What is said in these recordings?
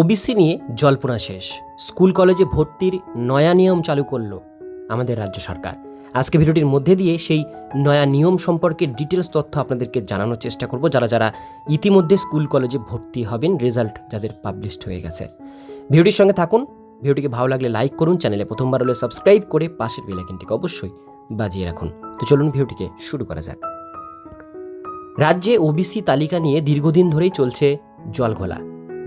OBC নিয়ে জল্পনা শেষ। স্কুল কলেজে ভর্তির নয়া নিয়ম চালু করল আমাদের রাজ্য সরকার। আজকে ভিডিওটির মধ্যে দিয়ে সেই নয়া নিয়ম সম্পর্কে ডিটেলস তথ্য আপনাদেরকে জানানোর চেষ্টা করব যারা যারা ইতিমধ্যে স্কুল কলেজে ভর্তি হবেন, রেজাল্ট যাদের পাবলিশড হয়ে গেছে। ভিডিওটির সঙ্গে থাকুন, ভিডিওটিকে ভালো লাগলে লাইক করুন, চ্যানেলে প্রথমবার হলে সাবস্ক্রাইব করে পাশের বেলাইকনটিকে অবশ্যই বাজিয়ে রাখুন। তো চলুন ভিডিওটিকে শুরু করা যাক। রাজ্যে ওবিসি তালিকা নিয়ে দীর্ঘদিন ধরেই চলছে জলঘোলা।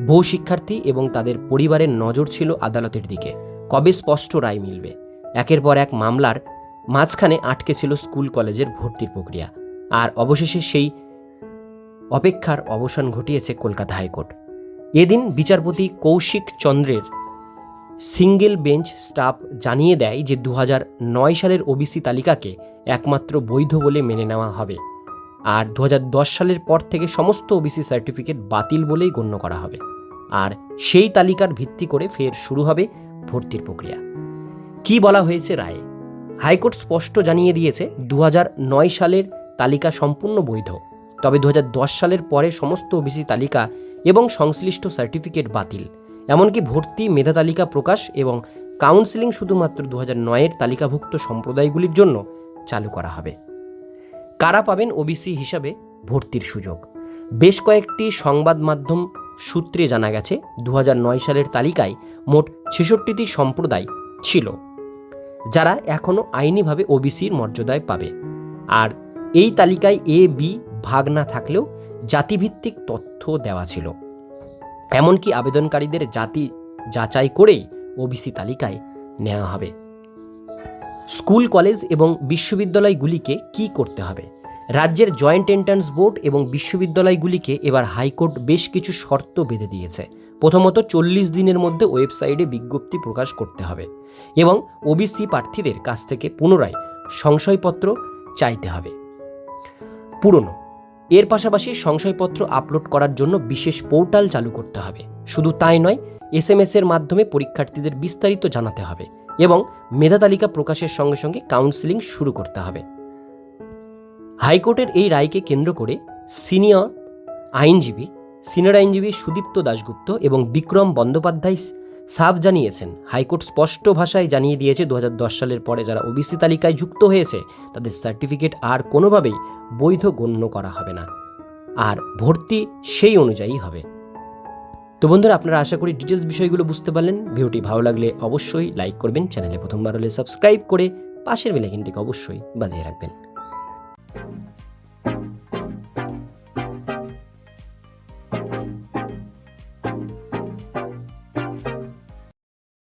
বহু শিক্ষার্থী এবং তাদের পরিবারের নজর ছিল আদালতের দিকে। কবে স্পষ্ট রায় মিলবে? একের পর এক মামলার মাঝখানে আটকে ছিল স্কুল কলেজের ভর্তির প্রক্রিয়া। আর অবশেষে সেই অপেক্ষার অবসান ঘটিয়েছে কলকাতা হাইকোর্ট। এদিন বিচারপতি কৌশিক চন্দ্রের সিঙ্গেল বেঞ্চ স্টাফ জানিয়ে দেয় যে দু সালের ওবিসি তালিকাকে একমাত্র বৈধ বলে মেনে নেওয়া হবে। আর দু হাজার দশ সালের পর থেকে সমস্ত ওবিসি সার্টিফিকেট বাতিল বলেই গণ্য করা হবে। আর সেই তালিকার ভিত্তি করে ফের শুরু হবে ভর্তির প্রক্রিয়া। কি বলা হয়েছে রায়ে? হাইকোর্ট স্পষ্ট জানিয়ে দিয়েছে দু সালের তালিকা সম্পূর্ণ বৈধ। তবে দু হাজার দশ সালের পরে সমস্ত ওবিসি তালিকা এবং সংশ্লিষ্ট সার্টিফিকেট বাতিল। এমনকি ভর্তি মেধা তালিকা প্রকাশ এবং কাউন্সিলিং শুধুমাত্র দু হাজার নয়ের তালিকাভুক্ত সম্প্রদায়গুলির জন্য চালু করা হবে। কারা পাবেন ওবিসি হিসাবে ভর্তির সুযোগ? বেশ কয়েকটি সংবাদ মাধ্যম সূত্রে জানা গেছে দু সালের তালিকায় মোট ছেষট্টিটি সম্প্রদায় ছিল, যারা এখনও আইনিভাবে ওবিসির মর্যাদায় পাবে। আর এই তালিকায় এ বি ভাগ না থাকলেও জাতিভিত্তিক তথ্য দেওয়া ছিল। এমনকি আবেদনকারীদের জাতি যাচাই করেই ওবিসি তালিকায় নেওয়া হবে। স্কুল, কলেজ এবং বিশ্ববিদ্যালয়গুলিকে কি করতে হবে? রাজ্যের জয়েন্ট এন্ট্রান্স বোর্ড এবং বিশ্ববিদ্যালয়গুলিকে এবার হাইকোর্ট বেশ কিছু শর্ত বেঁধে দিয়েছে। প্রথমত চল্লিশ দিনের মধ্যে ওয়েবসাইটে বিজ্ঞপ্তি প্রকাশ করতে হবে এবং ওবিসি প্রার্থীদের কাছ থেকে পুনরায় সংশয়পত্র চাইতে হবে। পুরনো, এর পাশাপাশি সংশয়পত্র আপলোড করার জন্য বিশেষ পোর্টাল চালু করতে হবে। শুধু তাই নয় এস এর মাধ্যমে পরীক্ষার্থীদের বিস্তারিত জানাতে হবে। এবং মেধা তালিকা প্রকাশের সঙ্গে সঙ্গে কাউন্সিলিং শুরু করতে হবে। হাইকোর্টের এই রায়কে কেন্দ্র করে সিনিয়র আইনজীবী সিনিয়র আইনজীবী সুদীপ্ত দাশগুপ্ত এবং বিক্রম বন্দ্যোপাধ্যায় সাফ জানিয়েছেন। হাইকোর্ট স্পষ্ট ভাষায় জানিয়ে দিয়েছে দু হাজার দশ সালের পরে যারা ওবিসি তালিকায় যুক্ত হয়েছে, তাদের সার্টিফিকেট আর কোনোভাবেই বৈধ গণ্য করা হবে না। আর ভর্তি সেই অনুযায়ী হবে। তো বন্ধুরা, আপনারা আশা করি ডিটেলস বিষয়গুলো বুঝতে পারলেন। ভিডিওটি ভালো লাগলে অবশ্যই লাইক করবেন চ্যানেলে প্রথমবার হলে সাবস্ক্রাইব করে পাশের বেলাইকিনটিকে অবশ্যই বাজিয়ে রাখবেন।